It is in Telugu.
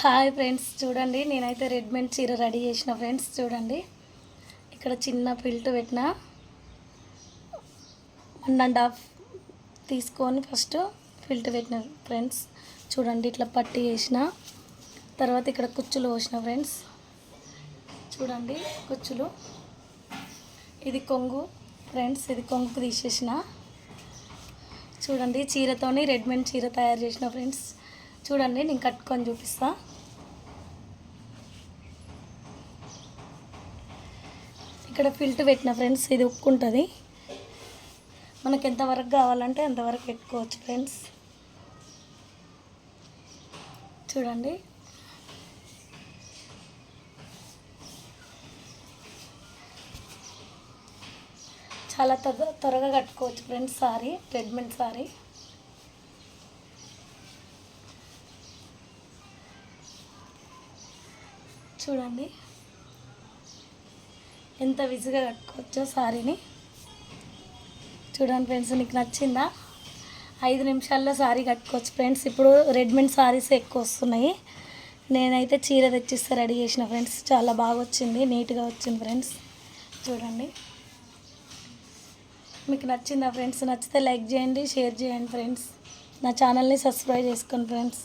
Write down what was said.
హాయ్ ఫ్రెండ్స్ చూడండి. నేనైతే రెడ్మెంట్ చీర రెడీ చేసిన ఫ్రెండ్స్ చూడండి. ఇక్కడ చిన్న ఫిల్ట్ పెట్టిన. వన్ అండ్ హాఫ్ తీసుకొని ఫస్ట్ ఫిల్ట్ పెట్టిన ఫ్రెండ్స్ చూడండి. ఇట్లా పట్టి వేసిన తర్వాత ఇక్కడ కుచ్చులు పోసిన ఫ్రెండ్స్ చూడండి. కుచ్చులు. ఇది కొంగు ఫ్రెండ్స్ ఇది కొంగుకు తీసేసిన. చూడండి చీరతోని రెడ్మెంట్ చీర తయారు చేసిన ఫ్రెండ్స్. చూడండి నేను కట్టుకొని చూపిస్తా. ఇక్కడ ఫిల్ట్ పెట్టిన ఫ్రెండ్స్ ఇది ఉక్కుంటుంది. మనకి ఎంతవరకు కావాలంటే అంతవరకు పెట్టుకోవచ్చు ఫ్రెండ్స్. చూడండి. చాలా త్వర త్వరగా కట్టుకోవచ్చు ఫ్రెండ్స్ సారీ రెడ్మెంట్ సారీ. చూడండి. ఎంత విజుగా కట్టుకోవచ్చో సారీని. చూడండి ఫ్రెండ్స్ నీకు నచ్చిందా? ఐదు నిమిషాల్లో సారీ కట్టుకోవచ్చు ఫ్రెండ్స్. ఇప్పుడు రెడీమేడ్ సారీస్ ఎక్కువ వస్తున్నాయి. నేనైతే చీర తెచ్చిస్తే రెడీ చేసిన ఫ్రెండ్స్. చాలా బాగా వచ్చింది నీట్గా వచ్చింది ఫ్రెండ్స్. చూడండి. మీకు నచ్చిందా ఫ్రెండ్స్? నచ్చితే లైక్ చేయండి షేర్ చేయండి ఫ్రెండ్స్. నా ఛానల్ని సబ్స్క్రైబ్ చేసుకోండి ఫ్రెండ్స్.